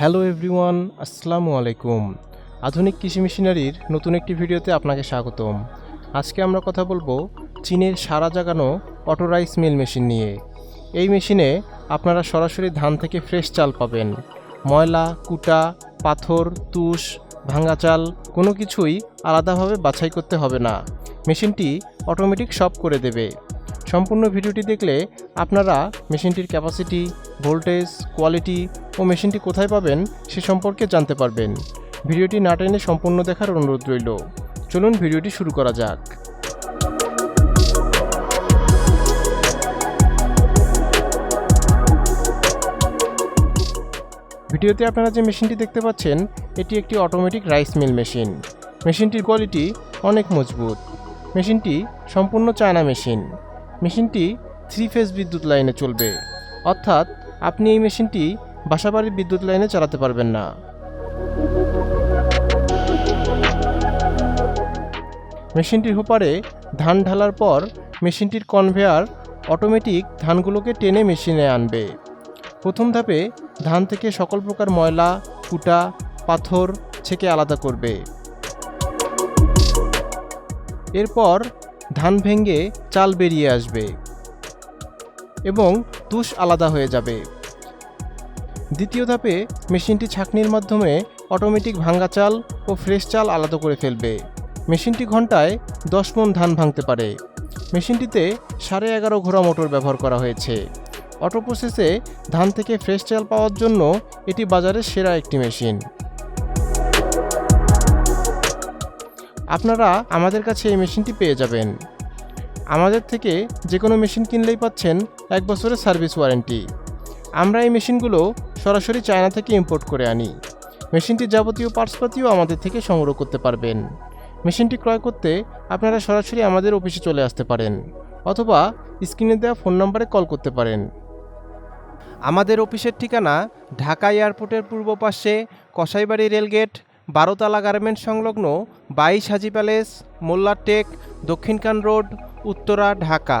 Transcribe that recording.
Hello everyone, আসসালামু আলাইকুম। আধুনিক কৃষি মেশিনারির নতুন একটি ভিডিওতে আপনাকে স্বাগতম। আজকে আমরা কথা বলব চীনের সারা জাগানো অটো রাইস মিল মেশিন নিয়ে। এই মেশিনে আপনারা সরাসরি ধান থেকে ফ্রেশ চাল পাবেন। ময়লা, কুটা, পাথর, তুষ, ভাঙা চাল, কোনো কিছুই আলাদাভাবে বাছাই করতে হবে না। মেশিনটি অটোমেটিক সব করে দেবে। সম্পূর্ণ ভিডিওটি দেখলে আপনারা মেশিনটির ক্যাপাসিটি ভোল্টেজ কোয়ালিটি ও মেশিনটি কোথায় পাবেন সে সম্পর্কে জানতে পারবেন। ভিডিওটি না টেনে সম্পূর্ণ দেখার অনুরোধ রইল। চলুন ভিডিওটি শুরু করা যাক। ভিডিওতে আপনারা যে মেশিনটি দেখতে পাচ্ছেন, এটি একটি অটোমেটিক রাইস মিল মেশিন মেশিনটির কোয়ালিটি অনেক মজবুত। মেশিনটি সম্পূর্ণ চায়না মেশিন মেশিনটি থ্রি ফেজ বিদ্যুৎ লাইনে চলবে। অর্থাৎ, আপনি এই মেশিনটি বাসাবাড়ির বিদ্যুৎ লাইনে চালাতে পারবেন না। মেশিনটির হোপারে ধান ঢালার পর মেশিনটির কনভেয়ার অটোমেটিক ধানগুলোকে টেনে মেশিনে আনবে। প্রথম ধাপে ধান থেকে সকল প্রকার ময়লা কুটা পাথর, ছেঁকে আলাদা করবে। এরপর ধান ভেঙে চাল বেরিয়ে আসবে এবং তুষ আলাদা হয়ে যাবে। দ্বিতীয় ধাপে মেশিনটি ছাঁকনির মাধ্যমে অটোমেটিক ভাঙ্গা চাল ও ফ্রেশ চাল আলাদা করে ফেলবে। মেশিনটি ঘন্টায় দশ মন ধান ভাঙতে পারে। মেশিনটিতে সাড়ে এগারো ঘোড়া মোটর ব্যবহার করা হয়েছে। অটো প্রসেসে ধান থেকে ফ্রেশ চাল পাওয়ার জন্য এটি বাজারের সেরা একটি মেশিন। আপনারা আমাদের কাছে এই মেশিনটি পেয়ে যাবেন। আমাদের থেকে যে কোনো মেশিন কিনলেই পাচ্ছেন এক বছরের সার্ভিস ওয়ারেন্টি। আমরা এই মেশিনগুলো সরাসরি চায়না থেকে ইম্পোর্ট করে আনি। মেশিনটির যাবতীয় পার্টসপাতিও আমাদের থেকে সংগ্রহ করতে পারবেন। মেশিনটি ক্রয় করতে আপনারা সরাসরি আমাদের অফিসে চলে আসতে পারেন অথবা স্ক্রিনে দেওয়া ফোন নম্বরে কল করতে পারেন। আমাদের অফিসের ঠিকানা ঢাকা এয়ারপোর্টের পূর্ব পাশে কসাইবাড়ি রেলগেট বারোতলা গার্মেন্ট সংলগ্ন বাইশ হাজি প্যালেস মোল্লাটেক দক্ষিণকান রোড উত্তরা ঢাকা।